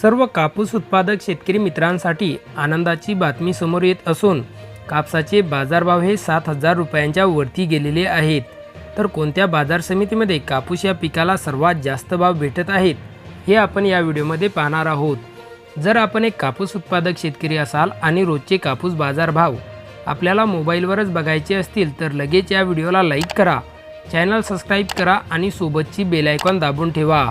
सर्व कापूस उत्पादक शेतकरी मित्रांसाठी आनंदाची बातमी समोर येत असून कापसाचे बाजारभाव हे सात हजार रुपयांच्या वरती गेलेले आहेत. तर कोणत्या बाजार समितीमध्ये कापूस या पिकाला सर्वात जास्त भाव भेटत आहेत हे आपण या व्हिडिओमध्ये पाहणार आहोत. जर आपण एक कापूस उत्पादक शेतकरी असाल आणि रोजचे कापूस बाजारभाव आपल्याला मोबाईलवरच बघायचे असतील तर लगेच या व्हिडिओला लाईक करा चॅनल सबस्क्राईब करा आणि सोबतची बेल आयकॉन दाबून ठेवा.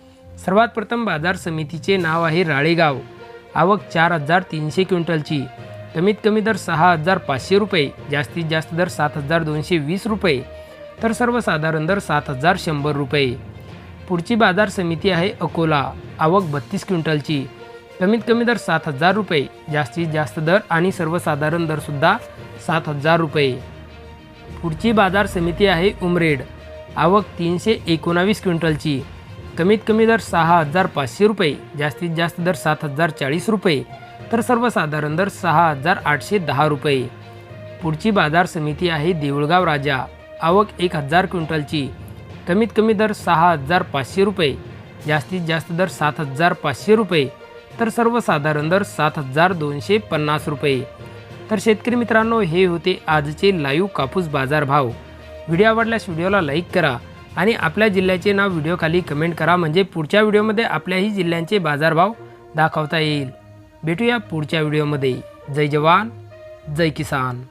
सर्वात प्रथम बाजार समितीचे नाव आहे राळेगाव. आवक चार हजार तीनशे क्विंटलची. कमीत कमी दर सहा हजार पाचशे रुपये जास्तीत जास्त दर सात हजार दोनशे वीस रुपये तर सर्वसाधारण दर सात हजार शंभर रुपये. पुढची बाजार समिती आहे अकोला. आवक बत्तीस क्विंटलची. कमीत कमी दर सात हजार रुपये जास्तीत जास्त दर आणि सर्वसाधारण दरसुद्धा सात हजार रुपये. पुढची बाजार समिती आहे उमरेड. आवक तीनशे एकोणावीस क्विंटलची. कमीत कमी दर सहा हजार पाचशे रुपये जास्तीत जास्त दर सात हजार चाळीस रुपये तर सर्वसाधारण दर सहा हजार आठशे दहा रुपये. पुढची बाजार समिती आहे देऊळगाव राजा. आवक एक हजार क्विंटलची. कमीत कमी दर सहा हजार पाचशे रुपये जास्तीत जास्त दर सात हजार पाचशे रुपये तर सर्वसाधारण दर सात हजार दोनशे पन्नास रुपये. तर शेतकरी मित्रांनो हे होते आजचे लाईव्ह कापूस बाजार भाव. व्हिडिओ आवडल्यास व्हिडिओला लाईक करा. आणि आपल्या जिल्ह्याचे नाव व्हिडिओखाली कमेंट करा. म्हणजे पुढच्या व्हिडिओमध्ये आपल्याही जिल्ह्यांचे बाजारभाव दाखवता येईल. भेटूया पुढच्या व्हिडिओमध्ये. जय जवान जय किसान.